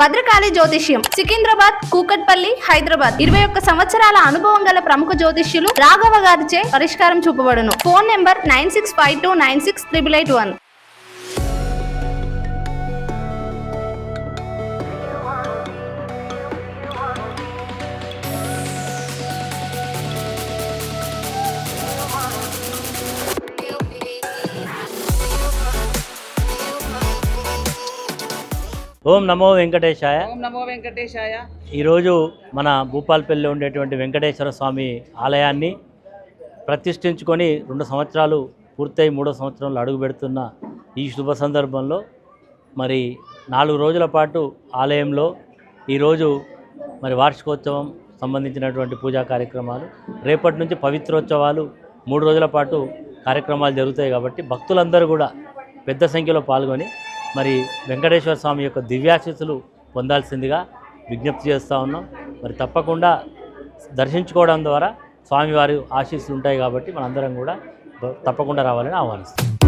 భద్రకాళి జ్యోతిష్యం సికింద్రాబాద్ కూకట్పల్లి హైదరాబాద్. ఇరవై ఒక్క సంవత్సరాల అనుభవం గల ప్రముఖ జ్యోతిష్యులు రాఘవ గారిచే పరిష్కారం చూపబడును. Phone number nine six five two nine six triple eight one. ఓం నమో వెంకటేశాయ. ఓం నమో వెంకటేశాయ. ఈరోజు మన భూపాల్పల్లిలో ఉండేటువంటి వెంకటేశ్వర స్వామి ఆలయాన్ని ప్రతిష్ఠించుకొని రెండు సంవత్సరాలు పూర్తయి మూడో సంవత్సరంలో అడుగు పెడుతున్న ఈ శుభ సందర్భంలో మరి నాలుగు రోజుల పాటు ఆలయంలో ఈరోజు మరి వార్షికోత్సవం సంబంధించినటువంటి పూజా కార్యక్రమాలు రేపటి నుంచి పవిత్రోత్సవాలు మూడు రోజుల పాటు కార్యక్రమాలు జరుగుతాయి కాబట్టి భక్తులందరూ కూడా పెద్ద సంఖ్యలో పాల్గొని మరి వెంకటేశ్వర స్వామి యొక్క దివ్యాశీస్సులు పొందాల్సిందిగా విజ్ఞప్తి చేస్తూ ఉన్నాం. మరి తప్పకుండా దర్శించుకోవడం ద్వారా స్వామివారి ఆశీస్సులు ఉంటాయి కాబట్టి మనందరం కూడా తప్పకుండా రావాలని ఆహ్వానిస్తాం